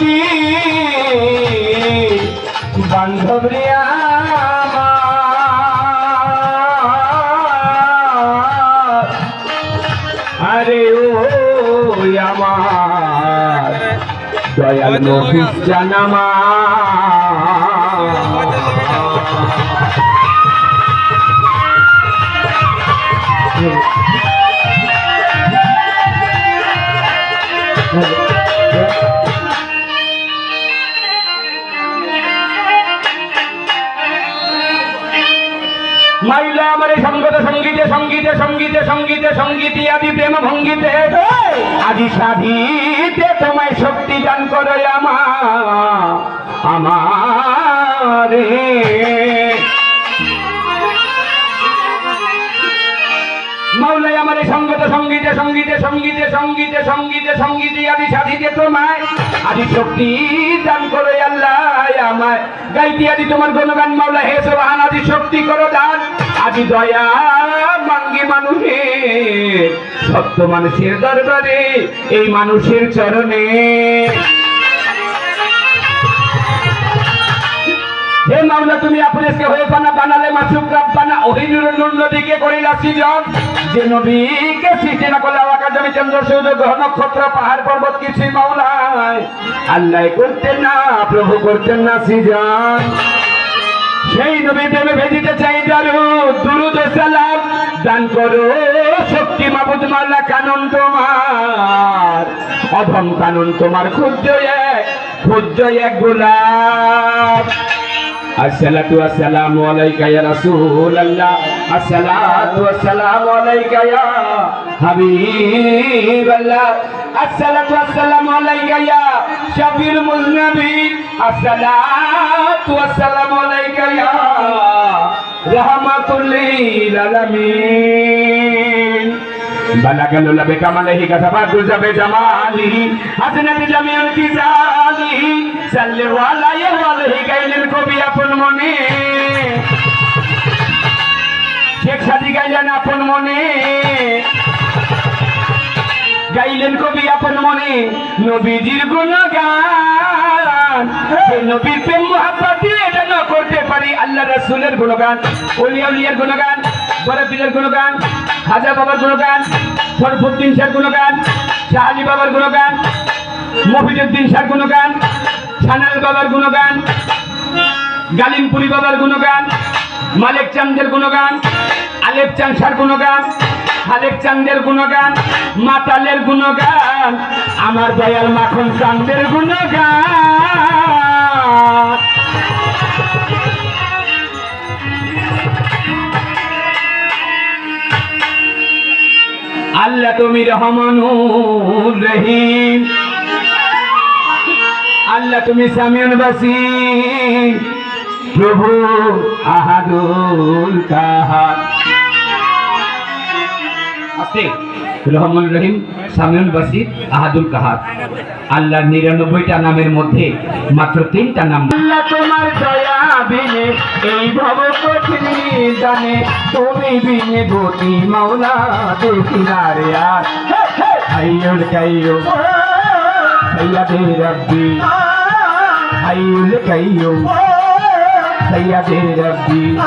দরদি বান্ধব রে আরে ও আমার। দয়াল জানামা মাইলা আমার সঙ্গত সঙ্গীতে সঙ্গীতে সঙ্গীতে সঙ্গীতে সঙ্গীতে আদি প্রেম ভঙ্গিতে আদি সাধিতে তোমায় শক্তি দান করো আমার আমারে মাওলাই আমার সঙ্গত সঙ্গীতে সঙ্গীতে সঙ্গীতে সঙ্গীতে সঙ্গীতে সঙ্গীতে আদি সাধিতে তোমায় আদি শক্তি দান করো আল্লাহ আমায় গাইতে আদি তোমার গুণগান মাওলা, হে সোহান আজি শক্তি করো দান। আজি দয়া মাঙ্গি মানুষে সত্য মানুষের দরবারে, এই মানুষের চরণে। হে মাওলা, তুমি আপনি হয়ে বানালে মাসুক নদীকে করিলা সৃজন। যে নবীকে সৃষ্টি না করলে আকাশ জমি চন্দ্র, সূর্য, গ্রহ, নক্ষত্র, পাহাড়, পর্বত কিছুই মাওলায় আল্লাহ করতেন না, প্রভু করতেন না সৃজন। সেই নবী প্রেমে ভেজিতে চাই দারু, দুরুদ সালাম। দান করো শক্তি মাবুদ মাল্লা কানন তোমার। অধম কানন তোমার, ক্ষুদ্র এক ক্ষুদ্র এক গোলাপ। الصلاة والسلام عليك يا رسول الله الصلاة والسلام عليك يا حبيب الله الصلاة والسلام عليك يا شفيع المذنبين الصلاة والسلام عليك يا رحمة للعالمين بلغ الله بكماله كتبت جب جماله حسنت جميع الكتابه صلى عليه وعليه গাইলেন কবি আপন মনে নবীজির গুণগান। সেই নবীর প্রেম দিয়ে এটা করতে পারি আল্লাহ রাসূলের গুণগান ওলিয়া উলিয়ার গুণগান পীরের গুণগান খাজা বাবার গুণগান শরফুদ্দিন শাহ গুণগান শাহ আলী বাবার গুণগান মফিজুদ্দিন শাহ গুণগান সানাল বাবার গুণগান গালিমপুরি বাবার গুণগান মালিক চান্দের গুণগান আলেপ চান শাহর গুণগান খালেক চান্দের গুণগান, মাতালের গুণগান, আমার দয়াল মাখন চান্দের গুণগান। আল্লাহ তুমি রহমানুর রহিম। আল্লাহ তুমি সামিউল বাসির। প্রভু আহাদুল কাহার। রহমান রহিম, সামিউল বাসির, আহাদুল কাহার। আল্লাহর নিরানব্বইটা নামের মধ্যে মাত্র তিনটা নাম। আল্লাহ তোমার এই ভব জানে তুমি বিনে দেখি আর। রব্বি। রব্বি।